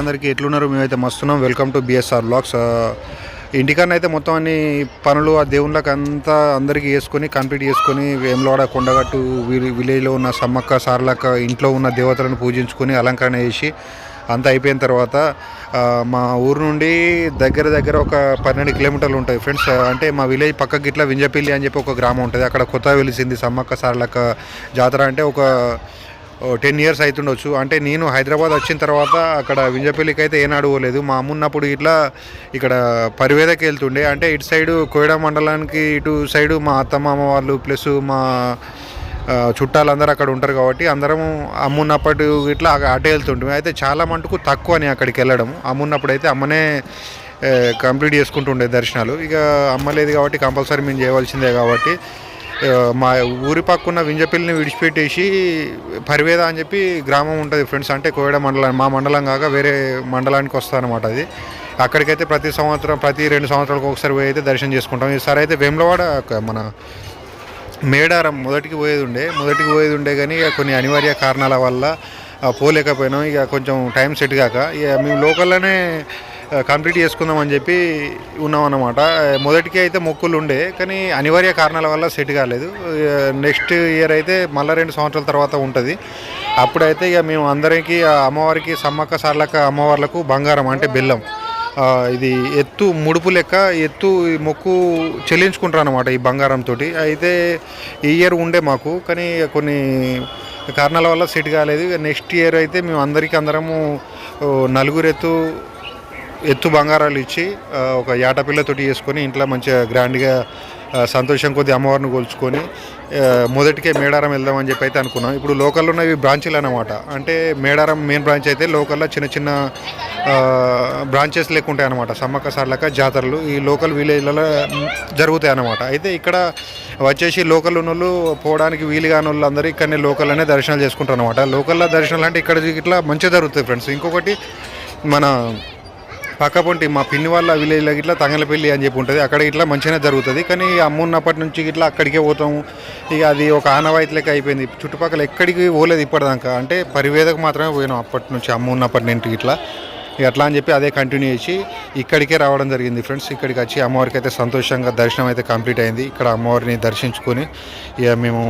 అందరికీ ఎట్లున్నారు? మేమైతే మస్తున్నాం. వెల్కమ్ టు బిఎస్ఆర్ బ్లాగ్స్ ఇంటికన్నా అయితే మొత్తం అన్ని పనులు ఆ దేవుళ్ళకి అంతా అందరికీ వేసుకొని కంప్లీట్ చేసుకొని వేములవాడ కొండగట్టు విలేజ్లో ఉన్న సమ్మక్క సార్లక్క ఇంట్లో ఉన్న దేవతలను పూజించుకొని అలంకరణ చేసి అంతా అయిపోయిన తర్వాత మా ఊరు నుండి దగ్గర దగ్గర ఒక పన్నెండు కిలోమీటర్లు ఉంటాయి ఫ్రెండ్స్. అంటే మా విలేజ్ పక్కకి ఇట్లా వింజపల్లి అని చెప్పి ఒక గ్రామం ఉంటుంది. అక్కడ కొత్త వెలిసింది సమ్మక్క సార్లక్క జాతర అంటే ఒక టెన్ ఇయర్స్ అవుతుండొచ్చు అంటే నేను హైదరాబాద్ వచ్చిన తర్వాత అక్కడ వింజపల్లికి అయితే ఏనాడు పోలేదు. మా అమ్మున్నప్పుడు ఇట్లా ఇక్కడ పరివేదకి వెళ్తుండే. అంటే ఇటు సైడు కోయడా మండలానికి ఇటు సైడు మా అత్తమామ వాళ్ళు ప్లస్ మా చుట్టాలందరూ అక్కడ ఉంటారు కాబట్టి అందరం అమ్మున్నప్పటి ఇట్లా అటే వెళ్తుంటాం అయితే చాలా మటుకు తక్కువ అని అక్కడికి వెళ్ళడం. అమ్మున్నప్పుడు అయితే అమ్మనే కంప్లీట్ చేసుకుంటుండే దర్శనాలు. ఇక అమ్మ లేదు కాబట్టి కంపల్సరీ మేము చేయవలసిందే కాబట్టి మా ఊరి పక్కన వింజపిల్లిని విడిచిపెట్టేసి పరివేద అని చెప్పి గ్రామం ఉంటుంది ఫ్రెండ్స్. అంటే కోయడ మండలం మా మండలం కాక వేరే మండలానికి వస్తారనమాట అది. అక్కడికైతే ప్రతి సంవత్సరం ప్రతి రెండు సంవత్సరాలకు ఒకసారి పోయి అయితే దర్శనం చేసుకుంటాం. ఈసారి అయితే వేములవాడ ఒక మన మేడారం మొదటికి పోయేది ఉండే. మొదటికి పోయేది ఉండే కానీ ఇక కొన్ని అనివార్య కారణాల వల్ల పోలేకపోయినాం. ఇక కొంచెం టైం సెట్ కాక ఇక మేము లోకల్లోనే కంప్లీట్ చేసుకుందాం అని చెప్పి ఉన్నాం అన్నమాట మొదటికి అయితే మొక్కులు ఉండే కానీ అనివార్య కారణాల వల్ల సెట్ కాలేదు. నెక్స్ట్ ఇయర్ అయితే మళ్ళీ రెండు సంవత్సరాల తర్వాత ఉంటుంది. అప్పుడైతే ఇక మేము అందరికీ అమ్మవారికి సమ్మక్క సార్లక్క అమ్మవార్లకు బంగారం అంటే బెల్లం. ఇది ఎత్తు ముడుపు లెక్క ఎత్తు ఈ మొక్కు చెల్లించుకుంటారు అనమాట ఈ బంగారంతో అయితే ఈ ఇయర్ ఉండే మాకు కానీ కొన్ని కారణాల వల్ల సెట్ కాలేదు. నెక్స్ట్ ఇయర్ అయితే మేము అందరికీ అందరము నలుగురెత్తు ఎత్తు బంగారాలు ఇచ్చి ఒక యాటపిల్లతోటి చేసుకొని ఇంట్లో మంచిగా గ్రాండ్గా సంతోషం కొద్ది అమ్మవారిని కొలుచుకొని మొదటికే మేడారం వెళ్దామని చెప్పి అయితే అనుకున్నాం. ఇప్పుడు లోకల్లో ఉన్నవి బ్రాంచీలు అనమాట అంటే మేడారం మెయిన్ బ్రాంచ్ అయితే లోకల్లో చిన్న చిన్న బ్రాంచెస్ లెక్క ఉంటాయి అనమాట సమ్మక్క సార్లక జాతరలు ఈ లోకల్ విలేజ్లలో జరుగుతాయి అనమాట అయితే ఇక్కడ వచ్చేసి లోకల్ ఉన్న వాళ్ళు పోవడానికి వీలు కాని వాళ్ళు అందరూ ఇక్కడనే లోకల్లోనే దర్శనాలు చేసుకుంటారు అనమాట లోకల్లో దర్శనాలు అంటే ఇక్కడ ఇట్లా మంచిగా జరుగుతాయి ఫ్రెండ్స్. ఇంకొకటి మన పక్కపొంటి మా పిన్ని వాళ్ళ విలేజ్లో ఇట్లా తంగలపల్లి అని చెప్పి ఉంటుంది. అక్కడ ఇట్లా మంచిగానే జరుగుతుంది. కానీ అమ్మ ఉన్నప్పటి నుంచి ఇట్లా అక్కడికే పోతాము ఇక అది ఒక ఆనవాయితీ లెక్క అయిపోయింది. చుట్టుపక్కల ఎక్కడికి పోలేదు ఇప్పటిదాకా. అంటే పరివేదకు మాత్రమే పోయినాం అప్పటి నుంచి అమ్మ ఉన్నప్పటి నుంచి ఇట్లా. ఇక అట్లా అని చెప్పి అదే కంటిన్యూ చేసి ఇక్కడికే రావడం జరిగింది ఫ్రెండ్స్. ఇక్కడికి వచ్చి అమ్మవారికి అయితే సంతోషంగా దర్శనం అయితే కంప్లీట్ అయింది. ఇక్కడ అమ్మవారిని దర్శించుకొని ఇక మేము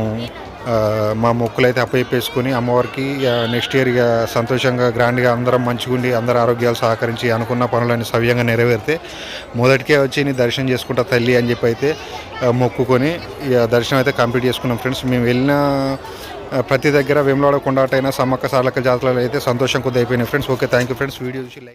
మా మొక్కులు అయితే అప్పచెప్పేసుకొని అమ్మవారికి నెక్స్ట్ ఇయర్ ఇక సంతోషంగా గ్రాండ్గా అందరం మంచిగుండి అందరు ఆరోగ్యాలు సహకరించి అనుకున్న పనులన్నీ సవ్యంగా నెరవేరితే మొదటికే వచ్చి నీ దర్శనం చేసుకుంటా తల్లి అని చెప్పి అయితే మొక్కుకొని ఇక దర్శనం అయితే కంప్లీట్ చేసుకున్నాం ఫ్రెండ్స్. మేము వెళ్ళిన ప్రతి దగ్గర వేములవాడ కొండాటైనా సమ్మక్క సార్లక్క జాతరలో అయితే సంతోషం కొద్ది అయిపోయినాయి friends. Okay thank you friends. Video చూసి లైక్